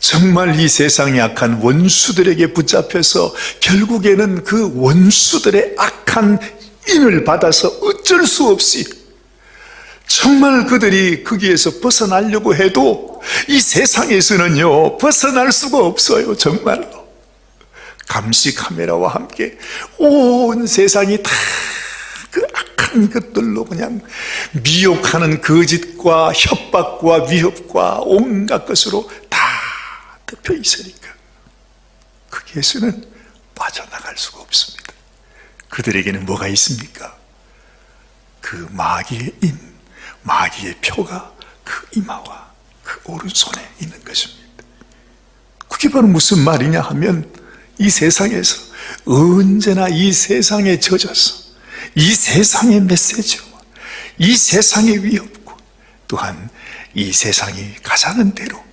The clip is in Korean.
정말 이 세상의 악한 원수들에게 붙잡혀서 결국에는 그 원수들의 악한 인을 받아서 어쩔 수 없이 정말 그들이 거기에서 벗어나려고 해도 이 세상에서는요 벗어날 수가 없어요 정말로. 감시 카메라와 함께 온 세상이 다 그 악한 것들로 그냥 미혹하는 거짓과 협박과 위협과 온갖 것으로 다 덮여 있으니까 거기에서는 빠져나갈 수가 없습니다. 그들에게는 뭐가 있습니까? 그 마귀의 인, 마귀의 표가 그 이마와 그 오른손에 있는 것입니다. 그게 바로 무슨 말이냐 하면 이 세상에서 언제나 이 세상에 젖어서 이 세상의 메시지와 이 세상의 위협과 또한 이 세상이 가자는 대로